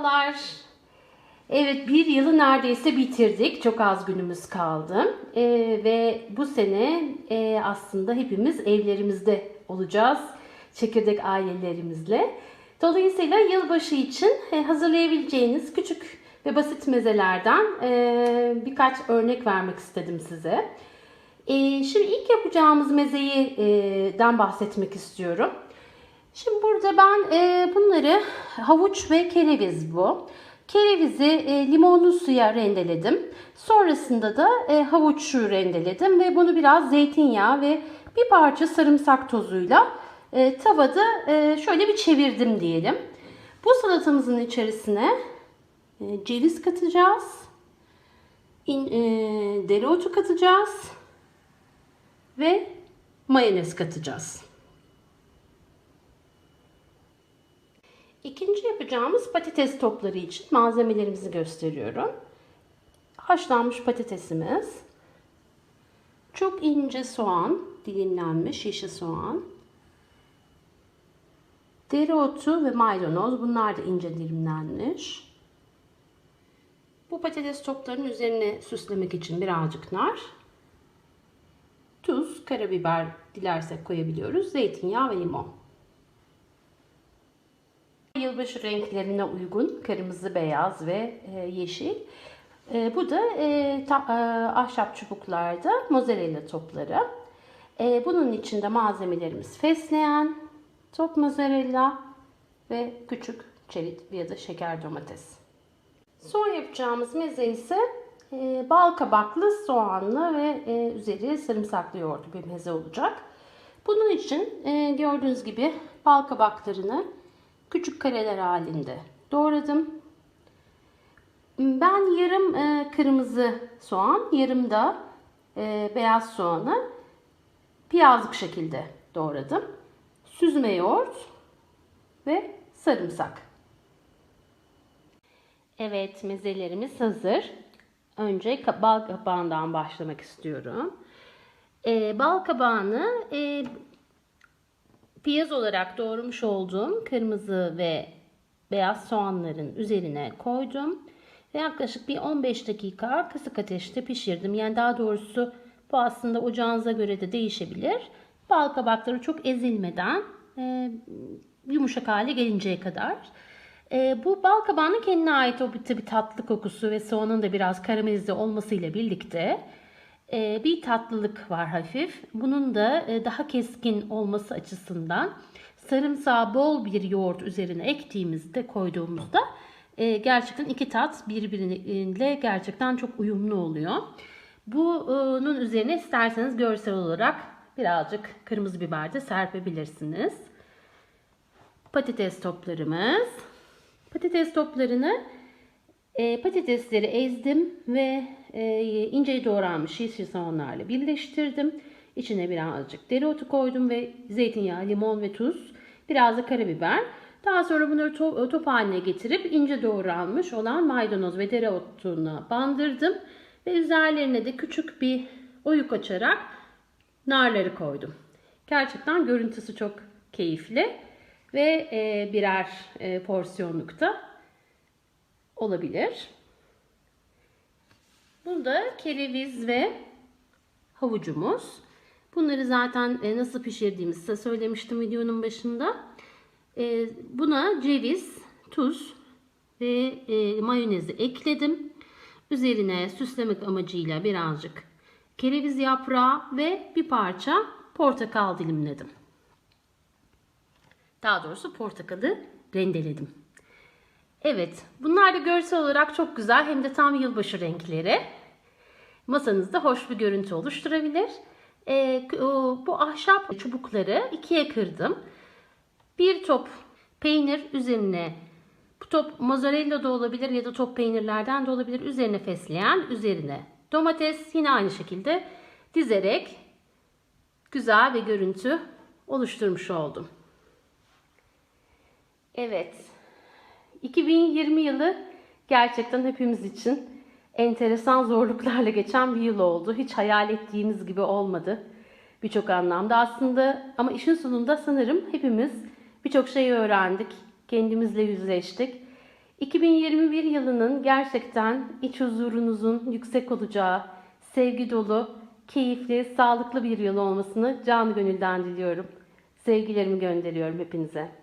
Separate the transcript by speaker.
Speaker 1: Merhabalar. Evet bir yılı neredeyse bitirdik. Çok az günümüz kaldı. Ee, ve bu sene e, aslında hepimiz evlerimizde olacağız. Çekirdek ailelerimizle. Dolayısıyla yılbaşı için e, hazırlayabileceğiniz küçük ve basit mezelerden e, birkaç örnek vermek istedim size. E, şimdi ilk yapacağımız mezeyi e, den bahsetmek istiyorum. Şimdi burada ben e, bunları havuç ve kereviz bu. Kerevizi e, limonlu suya rendeledim. Sonrasında da e, havuçu rendeledim ve bunu biraz zeytinyağı ve bir parça sarımsak tozuyla e, tavada e, şöyle bir çevirdim diyelim. Bu salatamızın içerisine e, ceviz katacağız. İn, e, dereotu katacağız. Ve mayonez katacağız. İkinci yapacağımız patates topları için malzemelerimizi gösteriyorum. Haşlanmış patatesimiz, çok ince soğan, dilimlenmiş yeşil soğan, dereotu ve maydanoz bunlar da ince dilimlenmiş. Bu patates toplarının üzerine süslemek için birazcık nar, tuz, karabiber dilersek koyabiliyoruz, zeytinyağı ve limon. Yılbaşı renklerine uygun kırmızı, beyaz ve e, yeşil. E, bu da e, ahşap çubuklarda mozzarella topları. Bunun içinde malzemelerimiz fesleğen, top mozzarella ve küçük çerit ya da şeker domates. Son yapacağımız meze ise bal kabaklı, soğanlı ve üzeri sarımsaklı yoğurtlu bir meze olacak. Bunun için gördüğünüz gibi bal kabaklarını küçük kareler halinde doğradım. Ben yarım e, kırmızı soğan, yarım da e, beyaz soğanı piyazlık şekilde doğradım. Süzme yoğurt ve sarımsak. Evet, mezelerimiz hazır. Önce bal kabağından başlamak istiyorum. E, bal kabağını e, piyaz olarak doğramış olduğum kırmızı ve beyaz soğanların üzerine koydum. Ve yaklaşık bir 15 dakika kısık ateşte pişirdim. Yani daha doğrusu bu aslında ocağınıza göre de değişebilir. Bal kabakları çok ezilmeden e, yumuşak hale gelinceye kadar. E, bu bal kabağının kendine ait o bir, tabii tatlı kokusu ve soğanın da biraz karamelize olmasıyla birlikte bir tatlılık var hafif. Bunun da e, daha keskin olması açısından sarımsağı bol bir yoğurt üzerine ektiğimizde koyduğumuzda e, gerçekten iki tat birbiriyle gerçekten çok uyumlu oluyor. Bunun üzerine isterseniz görsel olarak birazcık kırmızı biber de serpebilirsiniz. Patates toplarımız. Patates toplarını e, patatesleri ezdim ve e, ince doğranmış yeşil soğanlarla birleştirdim. İçine birazcık dereotu koydum ve zeytinyağı, limon ve tuz. Biraz da karabiber. Daha sonra bunları top, top haline getirip ince doğranmış olan maydanoz ve dereotuna bandırdım. Ve üzerlerine de küçük bir oyuk açarak narları koydum. Gerçekten görüntüsü çok keyifli ve e, birer e, porsiyonlukta olabilir. Burada kereviz ve havucumuz. Bunları zaten e, nasıl pişirdiğimizi size söylemiştim videonun başında. E, buna ceviz, tuz ve e, mayonezi ekledim. Üzerine süslemek amacıyla birazcık kereviz yaprağı ve bir parça portakal dilimledim. Daha doğrusu portakalı rendeledim. Evet, bunlar da görsel olarak çok güzel hem de tam yılbaşı renkleri. Masanızda hoş bir görüntü oluşturabilir. Ee, bu ahşap çubukları ikiye kırdım. Bir top peynir üzerine, bu top mozzarella da olabilir ya da top peynirlerden de olabilir. Üzerine fesleğen, üzerine domates yine aynı şekilde dizerek güzel bir görüntü oluşturmuş oldum. Evet, 2020 yılı gerçekten hepimiz için enteresan zorluklarla geçen bir yıl oldu. Hiç hayal ettiğimiz gibi olmadı birçok anlamda aslında ama işin sonunda sanırım hepimiz birçok şey öğrendik, kendimizle yüzleştik. 2021 yılının gerçekten iç huzurunuzun yüksek olacağı, sevgi dolu, keyifli, sağlıklı bir yıl olmasını canı gönülden diliyorum. Sevgilerimi gönderiyorum hepinize.